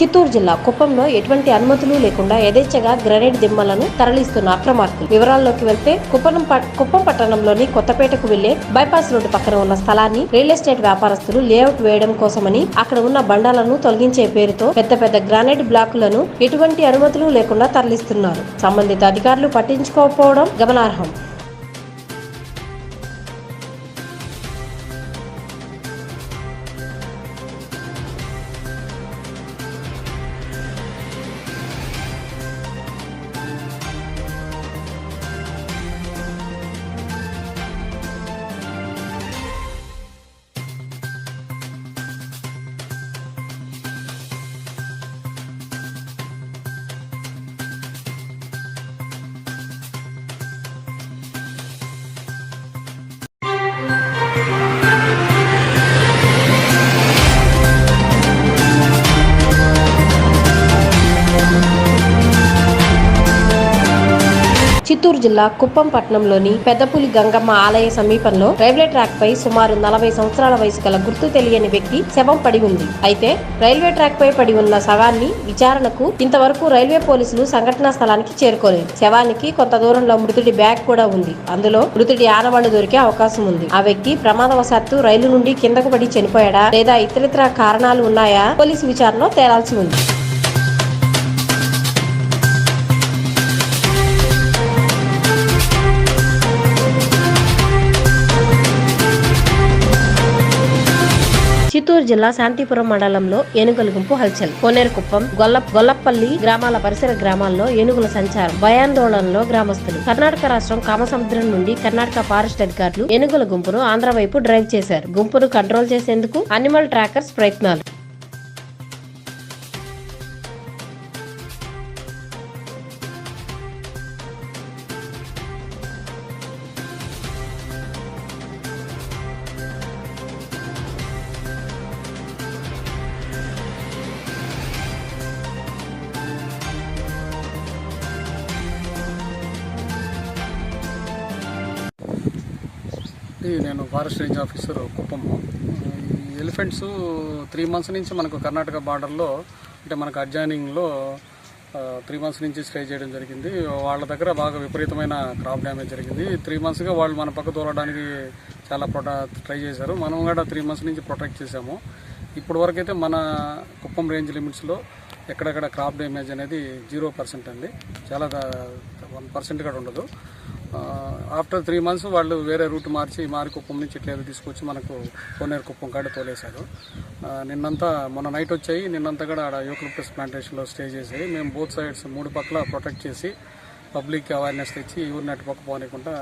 చిత్తూరు జిల్లా కుప్పంలో ఎటువంటి అనుమతులు లేకుండా యథేచ్ఛగా గ్రనేడ్ దిమ్మలను తరలిస్తున్న అక్రమార్కులు. వివరాల్లోకి వెళ్తే కుప్పం కుప్పం పట్టణంలోని కొత్తపేటకు వెళ్ళే బైపాస్ రోడ్డు పక్కన ఉన్న స్థలాన్ని రియల్ ఎస్టేట్ వ్యాపారస్తులు లేఅవుట్ వేయడం కోసమని అక్కడ ఉన్న బండాలను తొలగించే పేరుతో పెద్ద పెద్ద గ్రానైట్ బ్లాకులను ఎటువంటి అనుమతులు లేకుండా తరలిస్తున్నారు. సంబంధిత అధికారులు పట్టించుకోకపోవడం గమనార్హం. చిత్తూరు జిల్లా కుప్పం పట్టణంలోని పెద్దపులి గంగమ్మ ఆలయ సమీపంలో రైల్వే ట్రాక్ పై సుమారు నలభై సంవత్సరాల వయసు గల గుర్తు తెలియని వ్యక్తి శవం పడి ఉంది. అయితే రైల్వే ట్రాక్ పై పడి ఉన్న శవాన్ని విచారణకు ఇంతవరకు రైల్వే పోలీసులు సంఘటనా స్థలానికి చేరుకోలేదు. శవానికి కొంత దూరంలో మృతుడి బ్యాగ్ కూడా ఉంది. అందులో మృతుడి ఆనవాళ్ళు దొరికే అవకాశం ఉంది. ఆ వ్యక్తి ప్రమాదవశాత్తు రైలు నుండి కిందకు పడి చనిపోయాడా లేదా ఇతరితర కారణాలు ఉన్నాయా పోలీసు విచారణలో తేలాల్సి ఉంది. జిల్లా శాంతిపురం మండలంలో ఏనుగుల గుంపు హల్చల్. కోనేరుకుప్పం గొల్ల గొల్లపల్లి గ్రామాల పరిసర గ్రామాల్లో ఏనుగుల సంచారం. భయాందోళనలో గ్రామస్తులు. కర్ణాటక రాష్ట్రం కామసముద్రం నుండి కర్ణాటక ఫారెస్ట్ అధికారులు ఏనుగుల గుంపును ఆంధ్ర వైపు డ్రైవ్ చేశారు. గుంపును కంట్రోల్ చేసేందుకు అనిమల్ ట్రాకర్స్ ప్రయత్నాలు. నేను forest range officer Kuppam. Elephants three months నుంచి మనకు కర్ణాటక బార్డర్లో అంటే మనకు అడ్జాయినింగ్లో త్రీ మంత్స్ నుంచి స్టే చేయడం జరిగింది. వాళ్ళ దగ్గర బాగా విపరీతమైన క్రాప్ డ్యామేజ్ జరిగింది. త్రీ మంత్స్గా వాళ్ళు మన పక్క దూరడానికి చాలా ప్రొట ట్రై చేశారు. మనం కూడా త్రీ మంత్స్ నుంచి ప్రొటెక్ట్ చేశాము. ఇప్పుడు వరకైతే మన కుప్పం రేంజ్ లిమిట్స్లో ఎక్కడెక్కడ క్రాప్ డ్యామేజ్ అనేది జీరో పర్సెంట్ అండి. చాలా వన్ పర్సెంట్ కూడా ఉండదు. ఆఫ్టర్ త్రీ మంత్స్ వాళ్ళు వేరే రూట్ మార్చి మారి కుప్పం నుంచి ఇట్లా తీసుకొచ్చి మనకు కోనేరు కుప్పం కాడ తోలేశారు. నిన్నంతా మొన్న నైట్ వచ్చాయి నిన్నంతా కూడా ఆడ యూక్లిప్టస్ ప్లాంటేషన్లో స్టే చేసాయి. మేము బోత్ సైడ్స్ మూడు పక్కల ప్రొటెక్ట్ చేసి పబ్లిక్ అవేర్నెస్ తెచ్చి ఊరిని అటుపక్క పోనీయకుండా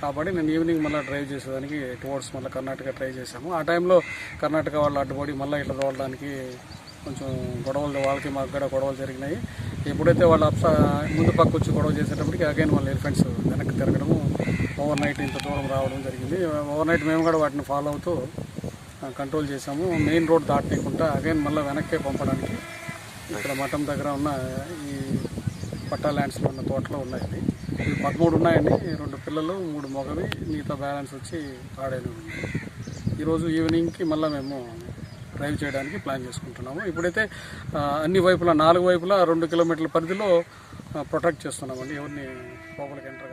కాబట్టి నేను ఈవినింగ్ మళ్ళీ డ్రైవ్ చేసేదానికి టువర్డ్స్ మళ్ళీ కర్ణాటక ట్రై చేశాము. ఆ టైంలో కర్ణాటక వాళ్ళు అడ్డుపడి మళ్ళీ ఇట్లా తోడడానికి కొంచెం గొడవలు వాళ్ళకి మాకు కూడా గొడవలు జరిగినాయి. ఎప్పుడైతే వాళ్ళు అప్స ముందు పక్క వచ్చి గొడవ చేసేటప్పటికి అగైన్ వాళ్ళ ఎలిఫెంట్స్ వెనక్కి తిరగడము ఓవర్ నైట్ ఇంత దూరం రావడం జరిగింది. ఓవర్ నైట్ మేము కూడా వాటిని ఫాలో అవుతూ కంట్రోల్ చేసాము మెయిన్ రోడ్ దాటనీయకుండా అగైన్ మళ్ళీ వెనక్కే పంపడానికి ఇక్కడ మఠం దగ్గర ఉన్న ఈ పట్టా ల్యాండ్స్లో ఉన్న తోటలో ఉన్నాయండి. ఇవి పదమూడు ఉన్నాయండి. రెండు పిల్లలు మూడు మొగవి మిగతా బ్యాలెన్స్ వచ్చి ఆడేది ఈరోజు ఈవినింగ్కి మళ్ళీ మేము డ్రైవ్ చేయడానికి ప్లాన్ చేసుకుంటున్నాము. ఇప్పుడైతే అన్ని వైపులా నాలుగు వైపులా రెండు కిలోమీటర్ల పరిధిలో ప్రొటెక్ట్ చేస్తున్నామండి. ఎవరిని లోపలికి ఎంటర్